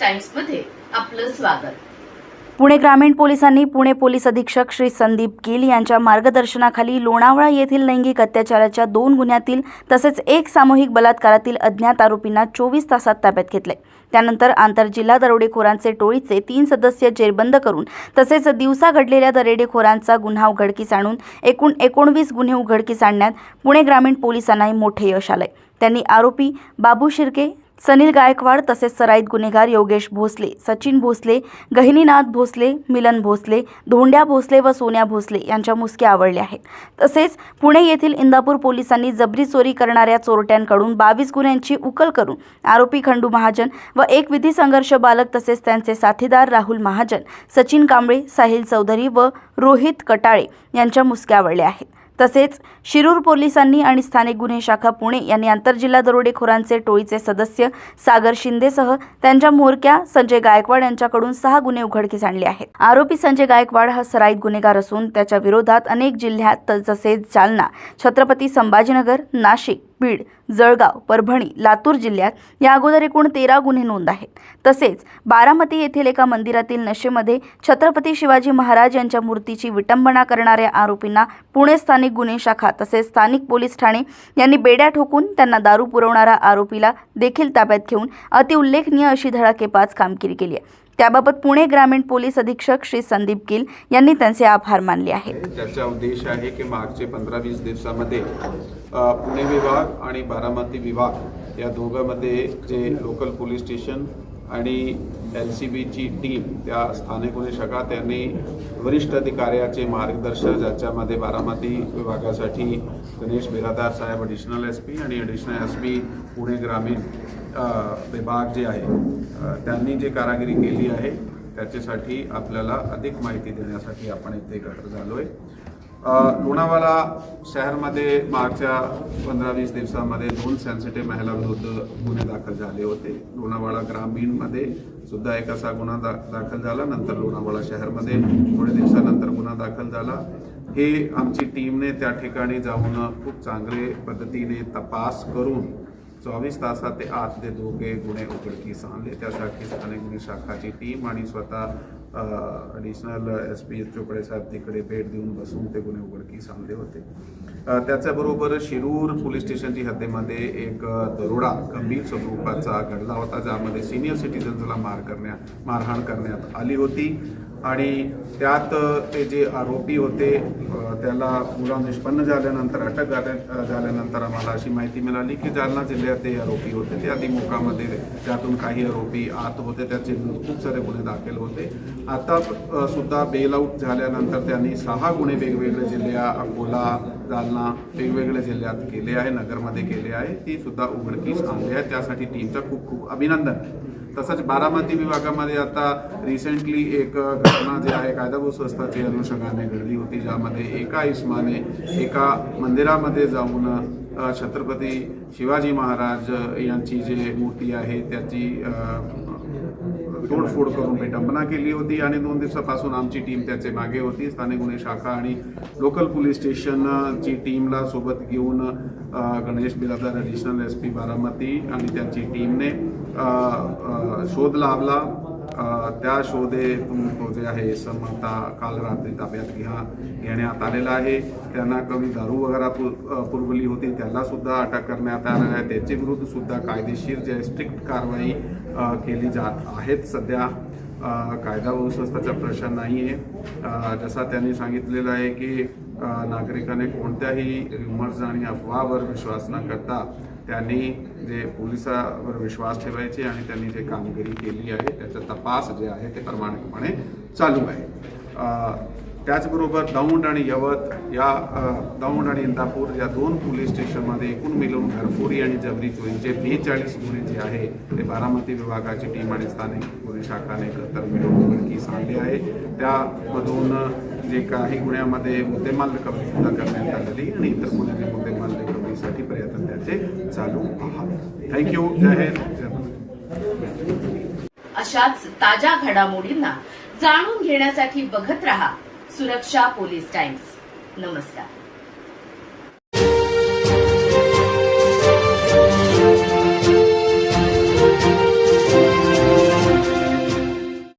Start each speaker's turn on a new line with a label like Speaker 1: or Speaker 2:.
Speaker 1: टाइम्समध्ये आपलं स्वागत.
Speaker 2: पुणे ग्रामीण पोलिसांनी पुणे पोलीस अधीक्षक श्री संदीप गिल यांच्या मार्गदर्शनाखाली लोणावळा येथील लैंगिक अत्याचाराच्या दोन गुन्ह्यातील तसेच एक सामूहिक बलात्कारातील अज्ञात आरोपींना चोवीस तासात ताब्यात घेतले. त्यानंतर आंतरजिल्हा दरोडेखोरांचे टोळीचे तीन सदस्य जेरबंद करून तसेच दिवसा घडलेल्या दरोडेखोरांचा गुन्हा उघडकीस आणून एकूण एकोणवीस गुन्हे उघडकीस आणण्यात पुणे ग्रामीण पोलिसांनाही मोठे यश आले त्यांनी आरोपी बाबू शिर्के सनील गायकवाड तसेच सराईत गुन्हेगार योगेश भोसले सचिन भोसले गहिनीनाथ भोसले मिलन भोसले धोंड्या भोसले व सोन्या भोसले यांच्या मुसक्या आवडल्या आहेत. तसेच पुणे येथील इंदापूर पोलिसांनी जबरी चोरी करणाऱ्या चोरट्यांकडून बावीस गुन्ह्यांची उकल करून आरोपी खंडू महाजन व एक विधी संघर्ष बालक तसेच त्यांचे साथीदार राहुल महाजन सचिन कांबळे साहिल चौधरी व रोहित कटाळे यांच्या मुसक्या आवडल्या आहेत. तसेच शिरूर पोलिसांनी आणि स्थानिक गुन्हे शाखा पुणे यांनी आंतरजिल्हा दरोडेखोरांचे टोळीचे सदस्य सागर शिंदेसह त्यांच्या म्होरक्या संजय गायकवाड यांच्याकडून सहा गुन्हे उघडकीस आणले आहेत. आरोपी संजय गायकवाड हा सराईत गुन्हेगार असून त्याच्या विरोधात अनेक जिल्ह्यात तसेच जालना छत्रपती संभाजीनगर नाशिक बीड जळगाव परभणी लातूर जिल्ह्यात या अगोदर एकूण तेरा गुन्हे नोंद आहेत. तसेच बारामती येथील एका मंदिरातील नशेमध्ये छत्रपती शिवाजी महाराज यांच्या मूर्तीची विटंबना करणाऱ्या आरोपींना पुणे स्थानिक गुन्हे शाखा तसेच स्थानिक पोलीस ठाणे यांनी बेड्या ठोकून त्यांना दारू पुरवणारा आरोपीला देखील ताब्यात घेऊन अतिउल्लेखनीय अशी धडाकेबाज कामगिरी केली आहे. त्याबाबत पुणे ग्रामीण पोलीस अधीक्षक श्री संदीप गिल यांनी त्यांचे आभार मानले आहेत.
Speaker 3: त्याचा उद्देश आहे की मागचे पंधरा वीस दिवसामध्ये पुणे विभाग आणि बारामती विभाग या दोघांमध्ये जे लोकल पोलीस स्टेशन आणि एल सी बीची टीम त्या स्थानिक गुन्हे शाखा त्यांनी वरिष्ठ अधिकाऱ्याचे मार्गदर्शन ज्याच्यामध्ये बारामती विभागासाठी गणेश बिरादार साहेब ॲडिशनल एस पी आणि ॲडिशनल एस पी पुणे ग्रामीण विभाग जे आहे त्यांनी जे कारागिरी केली आहे त्याच्यासाठी आपल्याला अधिक माहिती देण्यासाठी आपण इथे एकत्र झालो आहे लोणावाला शहरमध्ये मागच्या पंधरा वीस दिवसामध्ये दोन सेन्सिटिव्ह महिलांविरुद्ध गुन्हे दाखल झाले होते. लोणावाळा ग्रामीणमध्ये सुद्धा एक असा गुन्हा दा दाखल झाला. नंतर लोणावाळा शहरमध्ये थोडे दिवसानंतर गुन्हा दाखल झाला. हे आमची टीमने त्या ठिकाणी जाऊन खूप चांगले पद्धतीने तपास करून चोवीस तासात ते आत ते दोघे गुन्हे उघडकीस आणले. त्यासाठी स्थानिक गुन्हे शाखाची टीम आणि स्वतः additional S P S Chopde साहेब तिकडे भेट देऊन बसून ते गुन्हे उघडकीस आणले होते. त्याच्याबरोबर शिरूर पोलीस स्टेशनची हद्दीमध्ये एक दरोडा गंभीर स्वरूपाचा घडला होता ज्यामध्ये सिनियर सिटीजन्सला मार करण्या मारहाण करण्यात आली होती. आणि त्यात ते जे आरोपी होते त्याला गुन्हा निष्पन्न झाल्यानंतर अटक झाल्या झाल्यानंतर आम्हाला अशी माहिती मिळाली की जालना जिल्ह्यात ते आरोपी होते. ते आधी मोकामध्ये त्यातून काही आरोपी आत होते. त्याचे खूप सारे गुन्हे दाखल होते. आता सुद्धा बेल आऊट झाल्यानंतर त्यांनी सहा गुन्हे वेगवेगळ्या जिल्ह्या अकोला जालना वेगवेगळ्या जिल्ह्यात केले आहे नगरमध्ये केले आहे. ती सुद्धा उघडकीस आणली आहे. त्यासाठी टीमचं खूप खूप अभिनंदन. तसंच बारामती विभागामध्ये आता रिसेंटली एक घटना जी आहे कायदा व सुव्यवस्थाची अनुषंगाने घडली होती ज्यामध्ये एका इस्माने एका मंदिरामध्ये जाऊन छत्रपती शिवाजी महाराज यांची जे मूर्ती आहे त्याची तोडफोड करून विटंबना केली होती आणि दोन दिवसापासून आमची टीम त्याचे मागे होती स्थानिक गुन्हे शाखा आणि लोकल पोलीस स्टेशनची टीमला सोबत घेऊन Ganesh Biradar additional S P Baramati आणि त्यांची टीमने शोध लावला त्या शोधेतून तो जे आहे सम आता काल रात्री ताब्यात घ्या घेण्यात आलेला आहे. त्यांना कमी दारू वगैरे पुरवली होती. त्याला सुद्धा अटक करण्यात आलेला आहे. त्याचे विरुद्ध कायदेशीर जे स्ट्रिक्ट कारवाई केली जात आहेत सध्या. कायदा व सुव्यवस्थेचा प्रश्न नाही आहे जसा त्यांनी सांगितलेलं आहे की नागरिकाने कोणत्याही रुमर्स आणि अफवावर विश्वास न करता त्यांनी जे पोलिसावर विश्वास ठेवायचे आणि त्यांनी जे कामगिरी केली आहे त्याचा तपास जे आहे ते प्रामाणिकपणे चालू आहे. त्याचबरोबर दौंड आणि यवत या दौंड आणि इंदापूर या दोन पोलीस स्टेशनमध्ये एकूण मिळून घरफोडी आणि जबरी चोरीचे बेचाळीस गुन्हे जे आहे ते बारामती विभागाची टीम आणि स्थानिक गुन्हे शाखाने एकत्र मिळून उघडकीस आणले आहे. त्यामधून जे काही गुन्ह्यामध्ये मुद्देमाल रिकव्हरी सुद्धा करण्यात आलेली आणि इतर गुन्ह्याचे मुद्देमाल करण्यासाठी प्रयत्न त्याचे चालू आहात. Thank you Jai Hind.
Speaker 1: अशाच ताज्या घडामोडींना जाणून घेण्यासाठी बघत रहा सुरक्षा पोलीस टाइम्स. नमस्कार.